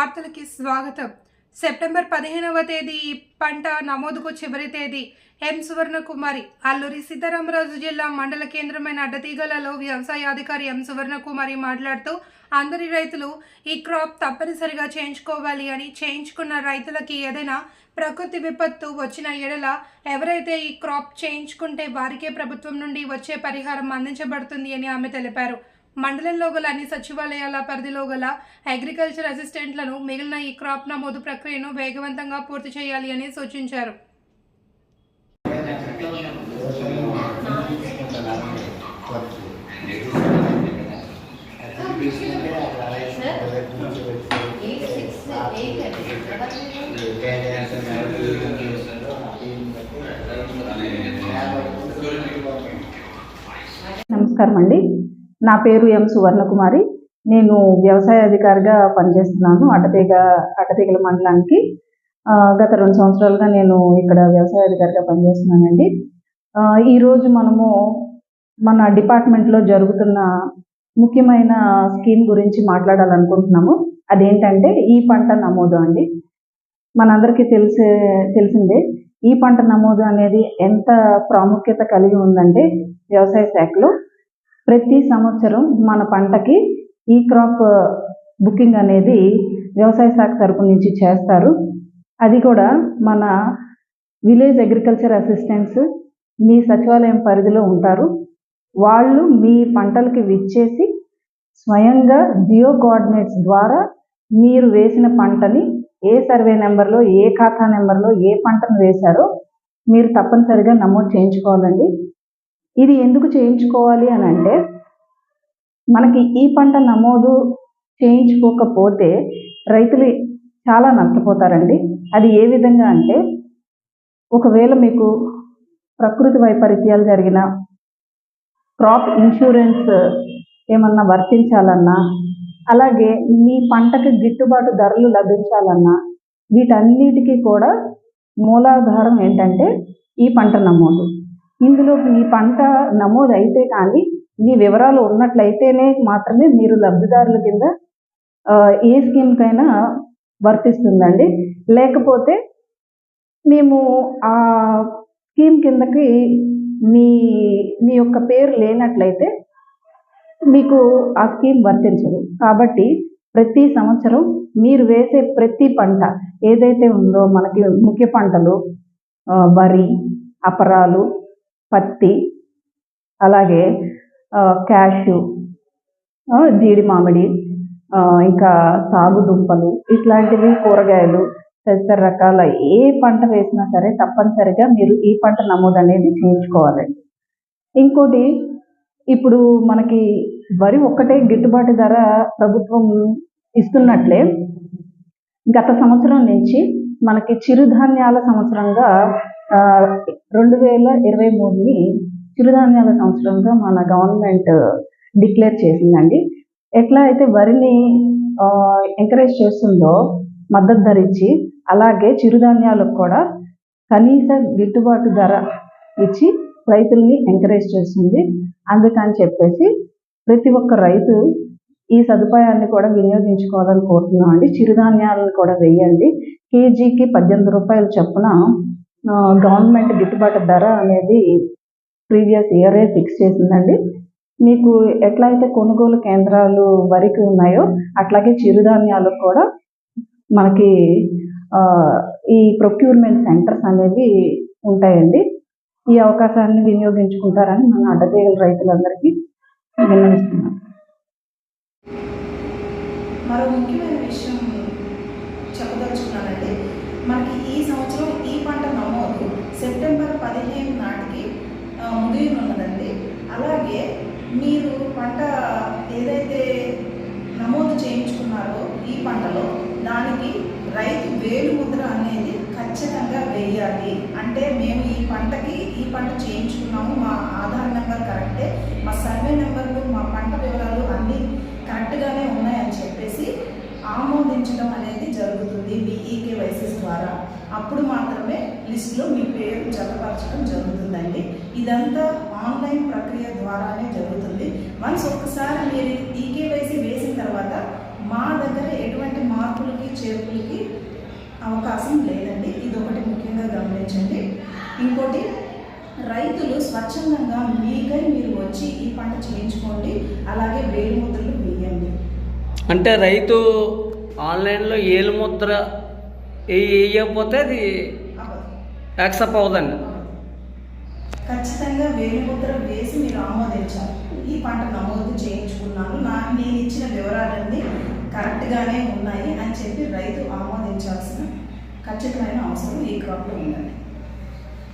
వార్తలకి స్వాగతం. సెప్టెంబర్ పదిహేనవ తేదీ ఈ పంట నమోదుకు చివరి తేదీ. ఎం సువర్ణకుమారి అల్లూరి సీతారామరాజు జిల్లా మండల కేంద్రమైన అడ్డతీగలలో వ్యవసాయ అధికారి ఎం సువర్ణకుమారి మాట్లాడుతూ అందరి రైతులు ఈ క్రాప్ తప్పనిసరిగా చేయించుకోవాలి అని చేయించుకున్న రైతులకి ఏదైనా ప్రకృతి విపత్తు వచ్చిన ఎడల ఎవరైతే ఈ క్రాప్ చేయించుకుంటే వారికే ప్రభుత్వం నుండి వచ్చే పరిహారం అందించబడుతుంది అని ఆమె తెలిపారు. మండలంలో గల అన్ని సచివాలయాల పరిధిలో గల అగ్రికల్చర్ అసిస్టెంట్లను మిగిలిన ఈ క్రాప్ నమోదు ప్రక్రియను వేగవంతంగా పూర్తి చేయాలి అని సూచించారు. నమస్కారం అండి నా పేరు ఎం సువర్ణకుమారి. నేను వ్యవసాయ అధికారిగా పనిచేస్తున్నాను అటతీగ అటతీగల మండలానికి. గత రెండు సంవత్సరాలుగా నేను ఇక్కడ వ్యవసాయ అధికారిగా పనిచేస్తున్నానండి. ఈరోజు మనము మన డిపార్ట్మెంట్లో జరుగుతున్న ముఖ్యమైన స్కీమ్ గురించి మాట్లాడాలనుకుంటున్నాము. అదేంటంటే ఈ పంట నమోదు అండి. మనందరికీ తెలిసే తెలిసిందే ఈ పంట నమోదు అనేది ఎంత ప్రాముఖ్యత కలిగి ఉందంటే వ్యవసాయ శాఖలో ప్రతి సంవత్సరం మన పంటకి ఈ క్రాప్ బుకింగ్ అనేది వ్యవసాయ శాఖ తరపు నుంచి చేస్తారు. అది కూడా మన విలేజ్ అగ్రికల్చర్ అసిస్టెంట్స్ మీ సచివాలయం పరిధిలో ఉంటారు. వాళ్ళు మీ పంటలకి విచ్చేసి స్వయంగా జియో కోఆర్డినేట్స్ ద్వారా మీరు వేసిన పంటని ఏ సర్వే నెంబర్లో ఏ ఖాతా నెంబర్లో ఏ పంటను వేశారో మీరు తప్పనిసరిగా నమోదు చేయించుకోవాలండి. ఇది ఎందుకు చేయించుకోవాలి అని అంటే మనకి ఈ పంట నమోదు చేయించుకోకపోతే రైతులు చాలా నష్టపోతారండి. అది ఏ విధంగా అంటే ఒకవేళ మీకు ప్రకృతి వైపరీత్యాలు జరిగిన క్రాప్ ఇన్సూరెన్స్ ఏమన్నా వర్తించాలన్నా అలాగే మీ పంటకి గిట్టుబాటు ధరలు లభించాలన్నా వీటన్నిటికీ కూడా మూలాధారం ఏంటంటే ఈ పంట నమోదు. ఇందులో మీ పంట నమోదు అయితే కానీ మీ వివరాలు ఉన్నట్లయితేనే మాత్రమే మీరు లబ్ధిదారుల కింద ఏ స్కీమ్కైనా వర్తిస్తుందండి. లేకపోతే మేము ఆ స్కీమ్ కిందకి మీ మీ యొక్క పేరు లేనట్లయితే మీకు ఆ స్కీమ్ వర్తించదు. కాబట్టి ప్రతి సంవత్సరం మీరు వేసే ప్రతి పంట ఏదైతే ఉందో మనకి ముఖ్య పంటలు వరి అపరాలు పత్తి అలాగే క్యాషు జీడి మామిడి ఆ, ఇంకా సాగు దుంపలు ఇట్లాంటివి కూరగాయలు తదితర రకాల ఏ పంట వేసినా సరే తప్పనిసరిగా మీరు ఈ పంట నమోదు అనేది చేయించుకోవాలండి ఇంకోటి ఇప్పుడు మనకి వరి ఒక్కటే గిట్టుబాటు ధర ప్రభుత్వం ఇస్తున్నట్లే గత సంవత్సరం నుంచి మనకి చిరుధాన్యాల సంవత్సరంగా రెండు వేల ఇరవై మూడుని చిరుధాన్యాల సంవత్సరంగా మన గవర్నమెంట్ డిక్లేర్ చేసిందండి. ఎట్లా అయితే వరిని ఎంకరేజ్ చేస్తుందో మద్దతు ధర ఇచ్చి అలాగే చిరుధాన్యాలకు కూడా కనీస గిట్టుబాటు ధర ఇచ్చి రైతుల్ని ఎంకరేజ్ చేస్తుంది. అందుకని చెప్పేసి ప్రతి ఒక్క రైతు ఈ సదుపాయాన్ని కూడా వినియోగించుకోవాలని కోరుతున్నాం అండి చిరుధాన్యాలను కూడా వేయండి కేజీకి పద్దెనిమిది రూపాయలు చొప్పున గవర్నమెంట్ గిట్టుబాటు ధర అనేది ప్రీవియస్ ఇయరే ఫిక్స్ చేసిందండి. మీకు ఎట్లా అయితే కొనుగోలు కేంద్రాలు వరికి ఉన్నాయో అట్లాగే చిరుధాన్యాలకు కూడా మనకి ఈ ప్రొక్యూర్మెంట్ సెంటర్స్ అనేవి ఉంటాయండి. ఈ అవకాశాన్ని వినియోగించుకుంటారని మన అడ్డతీగల రైతులందరికీ విన్నవిస్తున్నాం మరో ముఖ్యమైన విషయం చెప్పదలుచుకున్నానండి. మనకి ఈ సంవత్సరం ఈ పంట నమోదు సెప్టెంబర్ పదిహేను నాటికి ఆ, ముగియనున్నదండి అలాగే మీరు పంట ఏదైతే నమోదు చేయించుకున్నారో ఈ పంటలో దానికి రైతు వేలు ముద్ర అనేది ఖచ్చితంగా వేయాలి. అంటే మేము ఈ పంటకి ఈ పంట చేయించుకున్నాము మా ఆధార్ నెంబర్ కరెక్టే మా సర్వే నెంబర్లు మా పంట వివరాలు అన్నీ కరెక్ట్గానే ఉన్నాయని చెప్పేసి ఆమోదించడం అనేది జరుగుతుంది మీ ఈకేవైసీస్ ద్వారా. అప్పుడు మాత్రమే లిస్టులో మీ పేరు జతపరచడం జరుగుతుందండి. ఇదంతా ఆన్లైన్ ప్రక్రియ ద్వారానే జరుగుతుంది. వన్స్ ఒక్కసారి మీరు ఈకేవైసీ వేసిన తర్వాత మా దగ్గర ఎటువంటి మార్పులకి చేర్పులకి అవకాశం లేదండి. ఇది ఒకటి ముఖ్యంగా గమనించండి. ఇంకోటి రైతులు స్వచ్ఛందంగా మీకై మీరు వచ్చి ఈ పంట చేయించుకోండి. అలాగే వేలిముద్రలు వేయండి. అంటే రైతు ఆన్లైన్లో ఏలుముద్ర వేయకపోతే అది యాక్సెప్ట్ అవ్వదండి. ఖచ్చితంగా వేలిముద్ర వేసి మీరు ఆమోదించాలి. ఈ పంట నమోదు చేయించుకున్నాను. నా నేను ఇచ్చిన వివరాలన్నీ కరెక్ట్గానే ఉన్నాయి అని చెప్పి రైతు ఆమోదించాల్సిన ఖచ్చితమైన అవసరం ఈ క్రాప్లో ఉందండి.